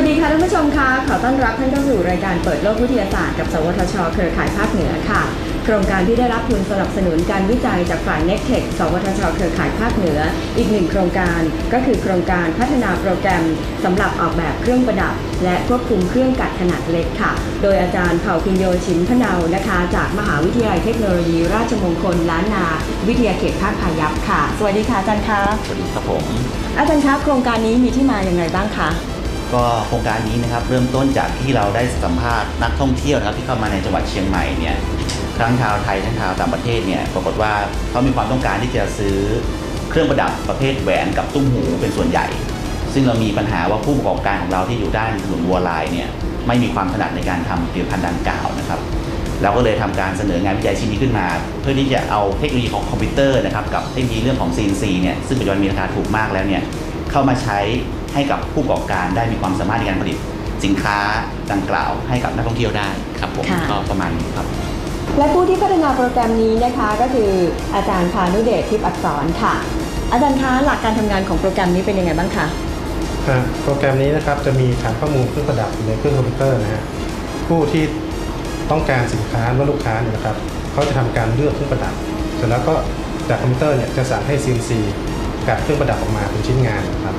วัสดีค่ะท่านผู้ชมคะขอต้อนรับท่านเข้าสู่รายการเปิดโลกวิทยาศาสตร์กับ สวทช เครือข่ายภาคเหนือค่ะ โครงการที่ได้รับทุนสนับสนุนการวิจัยจากฝ่าย n e c t e c h สวทช เครือข่ายภาคเหนือ อีกหนึ่งโครงการก็คือโครงการพัฒนาโปรแกรมสำหรับออกแบบเครื่องประดับ และควบคุมเครื่องกัดขนาดเล็กค่ะ โดยอาจารย์เผ่าพินโยชินพะเนานะคะ จากมหาวิทยาลัยเทคโนโลยี ราชมงคลล้านนา วิทยาเขตภาคพายัพค่ะ สวัสดีค่ะอาจารย์คะสวัสดีครับผมอาจารย์คะโครงการนี้มีที่มาอย่างไรบ้างคะ ก็โครงการนี้นะครับเริ่มต้นจากที่เราได้สัมภาษณ์นักท่องเที่ยวนะครับที่เข้ามาในจังหวัดเชียงใหม่เนี่ยทั้งชาวไทยทั้งชาวต่างประเทศเนี่ยปรากฏว่าเขามีความต้องการที่จะซื้อเครื่องประดับประเภทแหวนกับตุ้มหูเป็นส่วนใหญ่ ซึ่งเรามีปัญหาว่าผู้ประกอบการของเราที่อยู่ด้านถนนวัวลายเนี่ยไม่มีความถนัดในการทำผลิตภัณฑ์ดังกล่าวนะครับเราก็เลยทำการเสนองานวิจัยชิ้นนี้ขึ้นมา เพื่อที่จะเอาเทคโนโลยีของคอมพิวเตอร์นะครับกับเทคโนโลยีเรื่องของ CNC เนี่ยซึ่งปัจจุบันมีราคาถูกมากแล้วเนี่ยเข้ามาใช้ ให้กับผู้ประกอบการได้มีความสามารถในการผลิตสินค้าดังกล่าวให้กับนักท่องเที่ยวได้ครับผมค่ะก็ประมาณนี้ครับ และผู้ที่พัฒนาโปรแกรมนี้นะคะก็คืออาจารย์พานุเดชทิพย์อักษรค่ะ อาจารย์คะหลักการทำงานของโปรแกรมนี้เป็นยังไงบ้างคะอ่าโปรแกรมนี้นะครับจะมีฐานข้อมูลเครื่องประดับอยู่ในเครื่องคอมพิวเตอร์นะฮะผู้ที่ต้องการสินค้าหรือว่าลูกค้าเนี่ยนะครับเขาจะทำการเลือกเครื่องประดับเสร็จแล้วก็จากคอมพิวเตอร์เนี่ยจะสั่งให้ CNC กัดเครื่องประดับออกมาเป็นชิ้นงานนะครับ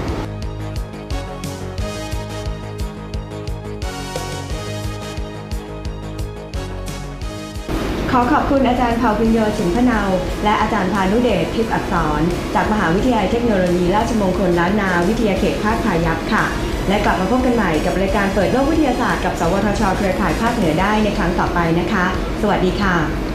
ขอขอบคุณอาจารย์เผ่าพิญโยฉินพเนา และอาจารย์พานุเดชทิพย์อักษร จากมหาวิทยาลัยเทคโนโลยีราชมงคลล้านนาวิทยาเขตภาคพายัพค่ะ และกลับมาพบกันใหม่กับรายการเปิดโลกวิทยาศาสตร์กับ สวทช เครือข่ายภาคเหนือได้ในครั้งต่อไปนะคะ สวัสดีค่ะ